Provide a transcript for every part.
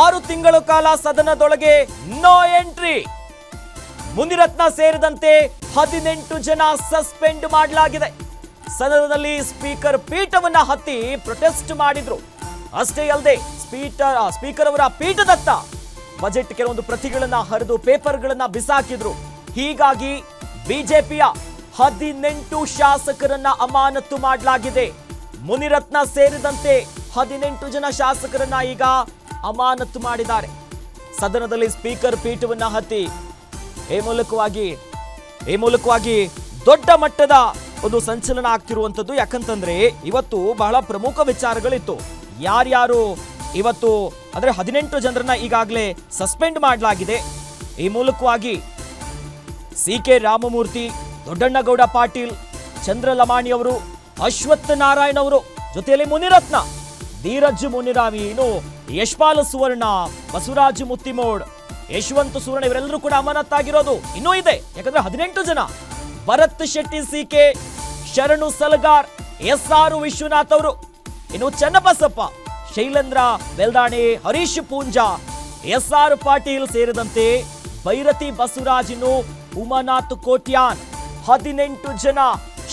ಆರು ತಿಂಗಳ ಕಾಲ ಸದನದೊಳಗೆ ನೋ ಎಂಟ್ರಿ ಮುನಿರತ್ನ ಸೇರಿದಂತೆ ಹದಿನೆಂಟು ಜನ ಸಸ್ಪೆಂಡ್ ಮಾಡಲಾಗಿದೆ. ಸದನದಲ್ಲಿ ಸ್ಪೀಕರ್ ಪೀಠವನ್ನ ಹತ್ತಿ ಪ್ರೊಟೆಸ್ಟ್ ಮಾಡಿದ್ರು. ಅಷ್ಟೇ ಅಲ್ಲದೆ ಸ್ಪೀಕರ್ ಸ್ಪೀಕರ್ ಅವರ ಪೀಠದತ್ತ ಬಜೆಟ್ ಕೆಲವೊಂದು ಪ್ರತಿಗಳನ್ನ ಹರಿದು ಪೇಪರ್ಗಳನ್ನ ಬಿಸಾಕಿದ್ರು. ಹೀಗಾಗಿ ಬಿಜೆಪಿಯ ಹದಿನೆಂಟು ಶಾಸಕರನ್ನ ಅಮಾನತು ಮಾಡಲಾಗಿದೆ. ಮುನಿರತ್ನ ಸೇರಿದಂತೆ ಹದಿನೆಂಟು ಜನ ಶಾಸಕರನ್ನ ಈಗ ಅಮಾನತು ಮಾಡಿದ್ದಾರೆ. ಸದನದಲ್ಲಿ ಸ್ಪೀಕರ್ ಪೀಠವನ್ನು ಹತ್ತಿ ಈ ಮೂಲಕವಾಗಿ ಈ ಮೂಲಕವಾಗಿ ದೊಡ್ಡ ಮಟ್ಟದ ಒಂದು ಸಂಚಲನ ಆಗ್ತಿರುವಂಥದ್ದು. ಯಾಕಂತಂದ್ರೆ ಇವತ್ತು ಬಹಳ ಪ್ರಮುಖ ವಿಚಾರಗಳಿತ್ತು. ಯಾರ್ಯಾರು ಇವತ್ತು, ಅಂದ್ರೆ ಹದಿನೆಂಟು ಜನರನ್ನ ಈಗಾಗಲೇ ಸಸ್ಪೆಂಡ್ ಮಾಡಲಾಗಿದೆ. ಈ ಮೂಲಕವಾಗಿ ಸಿ ಕೆ ರಾಮಮೂರ್ತಿ, ದೊಡ್ಡಣ್ಣಗೌಡ ಪಾಟೀಲ್ ಚಂದ್ರಲಮಾಣಿ ಅವರು, ಅಶ್ವತ್ಥ ನಾರಾಯಣ ಅವರು, ಜೊತೆಯಲ್ಲಿ ಮುನಿರತ್ನ ಧೀರಜ್ ಮುನಿರಾಮಿ ಇನ್ನು ಯಶ್ಪಾಲ್ ಸುವರ್ಣ, ಬಸವರಾಜ್ ಮುತ್ತಿಮೋಡ್, ಯಶವಂತ ಸುವರ್ಣ ಇವರೆಲ್ಲರೂ ಕೂಡ ಅಮಾನತ್ತಾಗಿರೋದು ಇನ್ನೂ ಇದೆ. ಯಾಕಂದ್ರೆ ಹದಿನೆಂಟು ಜನ. Bharat Shetty C K Sharanu Salagar S R Vishwanath ಅವರು. ಇನ್ನು ಚನ್ನಬಸಪ್ಪ, ಶೈಲೇಂದ್ರ, ಬೆಲ್ದಾಣೆ, ಹರೀಶ್ ಪೂಂಜಾ ಎಸ್ ಆರ್ ಪಾಟೀಲ್ ಸೇರಿದಂತೆ ಭೈರತಿ ಇನ್ನು ಉಮಾನಾಥ್ ಕೋಟ್ಯಾನ್. ಹದಿನೆಂಟು ಜನ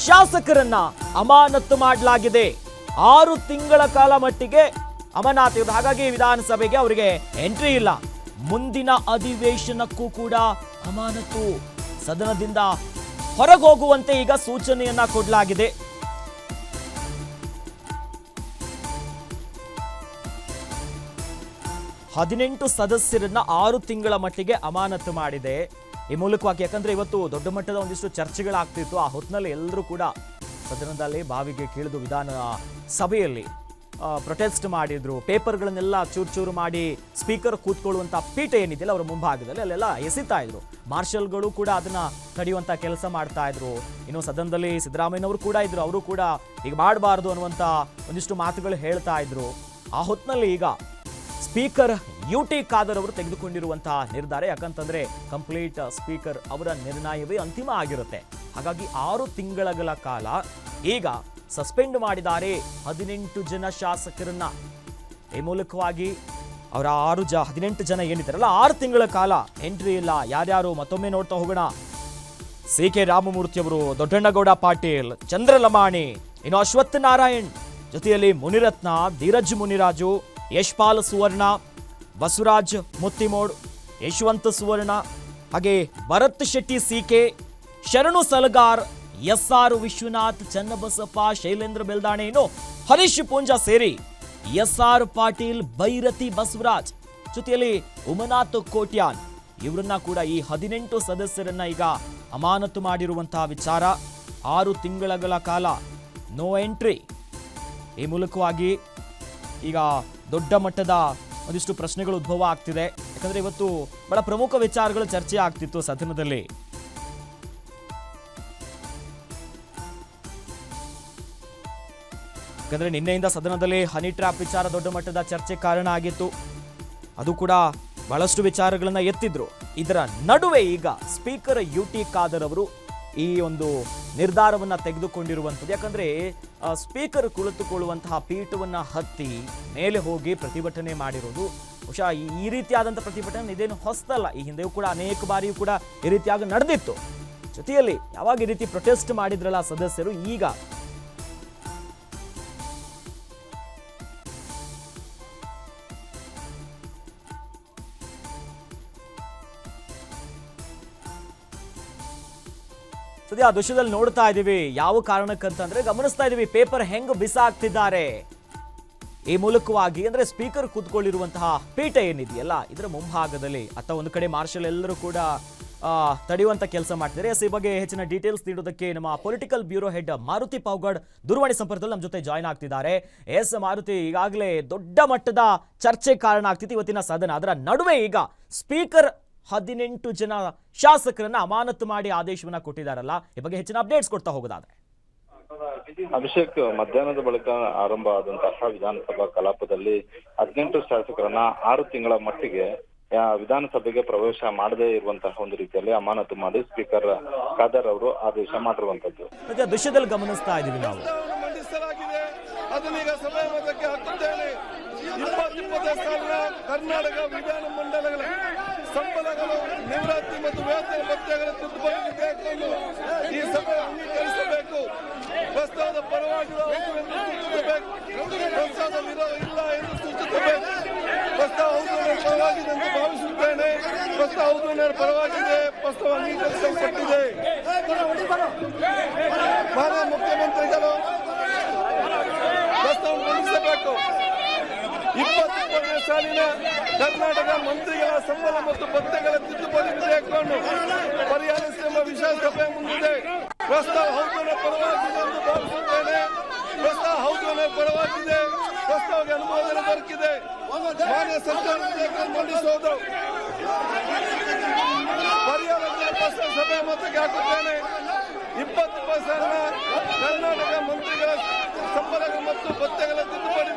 ಶಾಸಕರನ್ನ ಅಮಾನತ್ತು ಮಾಡಲಾಗಿದೆ. ಆರು ತಿಂಗಳ ಕಾಲ ಮಟ್ಟಿಗೆ ಅಮಾನತು ಇವರು ಹಾಗಾಗಿ ವಿಧಾನಸಭೆಗೆ ಅವರಿಗೆ ಎಂಟ್ರಿ ಇಲ್ಲ. ಮುಂದಿನ ಅಧಿವೇಶನಕ್ಕೂ ಕೂಡ ಅಮಾನತು. ಸದನದಿಂದ ಹೊರಗೋಗುವಂತೆ ಈಗ ಸೂಚನೆಯನ್ನ ಕೊಡಲಾಗಿದೆ. ಹದಿನೆಂಟು ಸದಸ್ಯರನ್ನ ಆರು ತಿಂಗಳ ಮಟ್ಟಿಗೆ ಅಮಾನತು ಮಾಡಿದೆ. ಈ ಮೂಲಕವಾಗಿ ಯಾಕಂದ್ರೆ ಇವತ್ತು ದೊಡ್ಡ ಮಟ್ಟದ ಒಂದಿಷ್ಟು ಚರ್ಚೆಗಳಾಗ್ತಿತ್ತು. ಆ ಹೊತ್ತಿನಲ್ಲಿ ಎಲ್ಲರೂ ಕೂಡ ಸದನದಲ್ಲಿ ಬಾವಿಗೆ ಕೀಳಿದು ವಿಧಾನ ಸಭೆಯಲ್ಲಿ ಪ್ರೊಟೆಸ್ಟ್ ಮಾಡಿದ್ರು. ಪೇಪರ್ಗಳನ್ನೆಲ್ಲ ಚೂರು ಚೂರು ಮಾಡಿ ಸ್ಪೀಕರ್ ಕೂತ್ಕೊಳ್ಳುವಂಥ ಪೀಠ ಏನಿದೆಯಲ್ಲ, ಅವರ ಮುಂಭಾಗದಲ್ಲಿ ಅಲ್ಲೆಲ್ಲ ಎಸಿತಾ ಇದ್ರು. ಮಾರ್ಷಲ್ಗಳು ಕೂಡ ಅದನ್ನ ತಡೆಯುವಂಥ ಕೆಲಸ ಮಾಡ್ತಾ ಇದ್ರು. ಇನ್ನು ಸದನದಲ್ಲಿ ಸಿದ್ದರಾಮಯ್ಯನವರು ಕೂಡ ಇದ್ರು. ಅವರು ಕೂಡ ಈಗ ಮಾಡಬಾರ್ದು ಅನ್ನುವಂಥ ಒಂದಿಷ್ಟು ಮಾತುಗಳು ಹೇಳ್ತಾ ಇದ್ರು. ಆ ಹೊತ್ತಿನಲ್ಲಿ ಈಗ ಸ್ಪೀಕರ್ ಯು ಟಿ ಖಾದರ್ ಅವರು ತೆಗೆದುಕೊಂಡಿರುವಂತಹ ನಿರ್ಧಾರ, ಯಾಕಂತಂದ್ರೆ ಕಂಪ್ಲೀಟ್ ಸ್ಪೀಕರ್ ಅವರ ನಿರ್ಣಯವೇ ಅಂತಿಮ ಆಗಿರುತ್ತೆ. ಹಾಗಾಗಿ ಆರು ತಿಂಗಳ ಕಾಲ ಈಗ ಸಸ್ಪೆಂಡ್ ಮಾಡಿದ್ದಾರೆ ಹದಿನೆಂಟು ಜನ ಶಾಸಕರನ್ನ. ಈ ಮೂಲಕವಾಗಿ ಅವರ ಆರು ಜ, ಹದಿನೆಂಟು ಜನ ಏನಿದ್ದಾರಲ್ಲ, ಆರು ತಿಂಗಳ ಕಾಲ ಎಂಟ್ರಿ ಇಲ್ಲ. ಯಾರ್ಯಾರು ಮತ್ತೊಮ್ಮೆ ನೋಡ್ತಾ ಹೋಗೋಣ. ಸಿ ಕೆ ರಾಮಮೂರ್ತಿ ಅವರು, ದೊಡ್ಡಣ್ಣಗೌಡ ಪಾಟೀಲ್, ಚಂದ್ರಲಮಾಣಿ, ಇನ್ನು ಅಶ್ವತ್ಥ ನಾರಾಯಣ್, ಜೊತೆಯಲ್ಲಿ ಮುನಿರತ್ನ, ಧೀರಜ್ ಮುನಿರಾಜು, ಯಶ್ಪಾಲ್ ಸುವರ್ಣ, ಬಸವರಾಜ್ ಮುತ್ತಿಮೋಡ್, ಯಶವಂತ ಸುವರ್ಣ, ಹಾಗೆ Bharat Shetty C K Sharanu Salagar S R Vishwanath, Channabasappa, Shailendra Beldale ಇನ್ನು ಹರೀಶ್ ಪೂಂಜಾ ಸೇರಿ ಎಸ್ ಆರ್ ಪಾಟೀಲ್ ಭೈರತಿ ಬಸವರಾಜ್ ಜೊತೆಯಲ್ಲಿ ಉಮನಾಥ್ ಕೋಟ್ಯಾನ್. ಇವರನ್ನ ಕೂಡ ಈ ಹದಿನೆಂಟು ಸದಸ್ಯರನ್ನ ಈಗ ಅಮಾನತು ಮಾಡಿರುವಂತಹ ವಿಚಾರ. ಆರು ತಿಂಗಳ ಕಾಲ ನೋ ಎಂಟ್ರಿ. ಈ ಮೂಲಕವಾಗಿ ಈಗ ದೊಡ್ಡ ಮಟ್ಟದ ಒಂದಿಷ್ಟು ಪ್ರಶ್ನೆಗಳು ಉದ್ಭವ ಆಗ್ತಿದೆ. ಯಾಕಂದ್ರೆ ಇವತ್ತು ಬಹಳ ಪ್ರಮುಖ ವಿಚಾರಗಳು ಚರ್ಚೆ ಆಗ್ತಿತ್ತು ಸದನದಲ್ಲಿ. ಯಾಕಂದ್ರೆ ನಿನ್ನೆಯಿಂದ ಸದನದಲ್ಲಿ ಹನಿ ಟ್ರ್ಯಾಪ್ ವಿಚಾರ ದೊಡ್ಡ ಮಟ್ಟದ ಚರ್ಚೆ ಕಾರಣ ಆಗಿತ್ತು. ಅದು ಕೂಡ ಬಹಳಷ್ಟು ವಿಚಾರಗಳನ್ನು ಎತ್ತಿದ್ರು. ಇದರ ನಡುವೆ ಈಗ ಸ್ಪೀಕರ್ ಯು ಟಿ ಖಾದರ್ ಅವರು ಈ ಒಂದು ನಿರ್ಧಾರವನ್ನು ತೆಗೆದುಕೊಂಡಿರುವಂಥದ್ದು. ಯಾಕಂದ್ರೆ ಸ್ಪೀಕರ್ ಕುಳಿತುಕೊಳ್ಳುವಂತಹ ಪೀಠವನ್ನ ಹತ್ತಿ ಮೇಲೆ ಹೋಗಿ ಪ್ರತಿಭಟನೆ ಮಾಡಿರೋದು. ಬಹುಶಃ ಈ- ಈ ರೀತಿಯಾದಂಥ ಪ್ರತಿಭಟನೆ ಇದೇನು ಹೊಸದಲ್ಲ. ಈ ಹಿಂದೆಯೂ ಕೂಡ ಅನೇಕ ಬಾರಿಯೂ ಕೂಡ ಈ ರೀತಿಯಾಗಿ ನಡೆದಿತ್ತು. ಜೊತೆಯಲ್ಲಿ ಯಾವಾಗ ಈ ರೀತಿ ಪ್ರೊಟೆಸ್ಟ್ ಮಾಡಿದ್ರಲ್ಲ ಸದಸ್ಯರು, ಈಗ ಸದ್ಯ ಆ ದೃಶ್ಯದಲ್ಲಿ ನೋಡ್ತಾ ಇದೀವಿ. ಯಾವ ಕಾರಣಕ್ಕಂತಂದ್ರೆ ಗಮನಿಸ್ತಾ ಇದೀವಿ, ಪೇಪರ್ ಹೆಂಗ್ ಬಿಸಾಕ್ತಿದ್ದಾರೆ. ಈ ಮೂಲಕವಾಗಿ ಅಂದ್ರೆ ಸ್ಪೀಕರ್ ಕೂತ್ಕೊಳ್ಳಿರುವಂತಹ ಪೀಠ ಏನಿದೆಯಲ್ಲ, ಇದರ ಮುಂಭಾಗದಲ್ಲಿ ಅಥವಾ ಒಂದು ಕಡೆ ಮಾರ್ಷಲ್ ಎಲ್ಲರೂ ಕೂಡ ತಡೆಯುವಂತ ಕೆಲಸ ಮಾಡ್ತಿದ್ದಾರೆ. ಎಸ್ ಈ ಬಗ್ಗೆ ಹೆಚ್ಚಿನ ಡೀಟೇಲ್ಸ್ ನೀಡೋದಕ್ಕೆ ನಮ್ಮ political bureau head Maruti Pavagad ದೂರವಾಣಿ ಸಂಪರ್ಕದಲ್ಲಿ ನಮ್ಮ ಜೊತೆ ಜಾಯ್ನ್ ಆಗ್ತಿದ್ದಾರೆ. ಎಸ್, ಮಾರುತಿ, ಈಗಾಗಲೇ ದೊಡ್ಡ ಮಟ್ಟದ ಚರ್ಚೆ ಕಾರಣ ಆಗ್ತಿತ್ತು ಇವತ್ತಿನ ಸದನ. ಅದರ ನಡುವೆ ಈಗ ಸ್ಪೀಕರ್ ಹದಿನೆಂಟು ಜನ ಶಾಸಕರನ್ನ ಅಮಾನತು ಮಾಡಿ ಆದೇಶವನ್ನ ಕೊಟ್ಟಿದ್ದಾರಲ್ಲ ಈ ಬಗ್ಗೆ ಹೆಚ್ಚಿನ ಅಪ್ಡೇಟ್ಸ್ ಕೊಡ್ತಾ ಹೋಗೋದಾದ್ರೆ. ಅಭಿಷೇಕ್ ಮಧ್ಯಾಹ್ನದ ಬಳಿಕ ಆರಂಭ ಆದಂತಹ ವಿಧಾನಸಭಾ ಕಲಾಪದಲ್ಲಿ ಹದಿನೆಂಟು ಶಾಸಕರನ್ನ ಆರು ತಿಂಗಳ ಮಟ್ಟಿಗೆ ವಿಧಾನಸಭೆಗೆ ಪ್ರವೇಶ ಮಾಡದೇ ಇರುವಂತಹ ಒಂದು ರೀತಿಯಲ್ಲಿ ಅಮಾನತು ಮಾಡಿ ಸ್ಪೀಕರ್ ಖಾದರ್ ಅವರು ಆದೇಶ ಮಾಡಿರುವಂತದ್ದು ದೃಶ್ಯದಲ್ಲಿ ಗಮನಿಸ್ತಾ ಇದೀವಿ ನಾವು. ಅದನ್ನೀಗ ಕರ್ನಾಟಕ ವಿಧಾನ ಮಂಡಲಗಳ ಸಂಬಳಗಳು, ನಿವೃತ್ತಿ ಮತ್ತು ವೇತನ ಭತ್ಯೆಗಳ ತಿದ್ದುಪಡಿ ವಿಧೇಯಕವನ್ನು ಈ ಸಭೆ ಅಂಗೀಕರಿಸಬೇಕು. ಪ್ರಸ್ತಾವದ ಪರವಾಗಿ ಪ್ರಸ್ತಾವದ ಇಲ್ಲ ಎಂದು ಸೂಚಿಸಬೇಕು. ಪ್ರಸ್ತಾವ ಪರವಾಗಿದೆ ಎಂದು ಭಾವಿಸುತ್ತೇನೆ. ಪ್ರಸ್ತಾವ ಪರವಾಗಿದೆ. ಪ್ರಸ್ತಾವ ಅಂಗೀಕರಿಸಲ್ಪಟ್ಟಿದೆ. ಮಾನ್ಯ ಮುಖ್ಯಮಂತ್ರಿಗಳು, ಪ್ರಸ್ತಾವ ಮಂಡಿಸಬೇಕು. ಇಪ್ಪತ್ತಿಪ್ಪತ್ತನೇ ಸಾಲಿನ ಕರ್ನಾಟಕ ಮಂತ್ರಿಗಳ ಸಂಬಳ ಮತ್ತು ಭತ್ತೆಗಳ ತಿದ್ದುಪಡಿ ವಿಧೇಯಕವನ್ನು ಪರಿಹರಿಸುವ ವಿಶೇಷ ಸಭೆ ಮುಂದಿದೆ. ಪ್ರಸ್ತಾವ ಹೌದನ ಪರವಾಗಿದೆ ಎಂದು ಭಾವಿಸುತ್ತೇನೆ. ಪ್ರಸ್ತಾವ ಹೌದನ ಪರವಾಗಿದೆ ಪ್ರಸ್ತಾವಕ್ಕೆ ಅನುಮೋದನೆ ದೊರಕಿದೆ. ಮಾನ್ಯ ಸರ್ಕಾರ ಮಂಡಿಸುವುದು. ಪರಿಹಾರ ಸಭೆ ಮತ್ತು ಹಾಕುತ್ತೇನೆ. ಇಪ್ಪತ್ತು ಪರ್ಸೆಂಟ್ ಕರ್ನಾಟಕ ಮಂತ್ರಿಗಳ ಸಂಬಳ ಮತ್ತು ಭತ್ತೆಗಳ ತಿದ್ದುಪಡಿ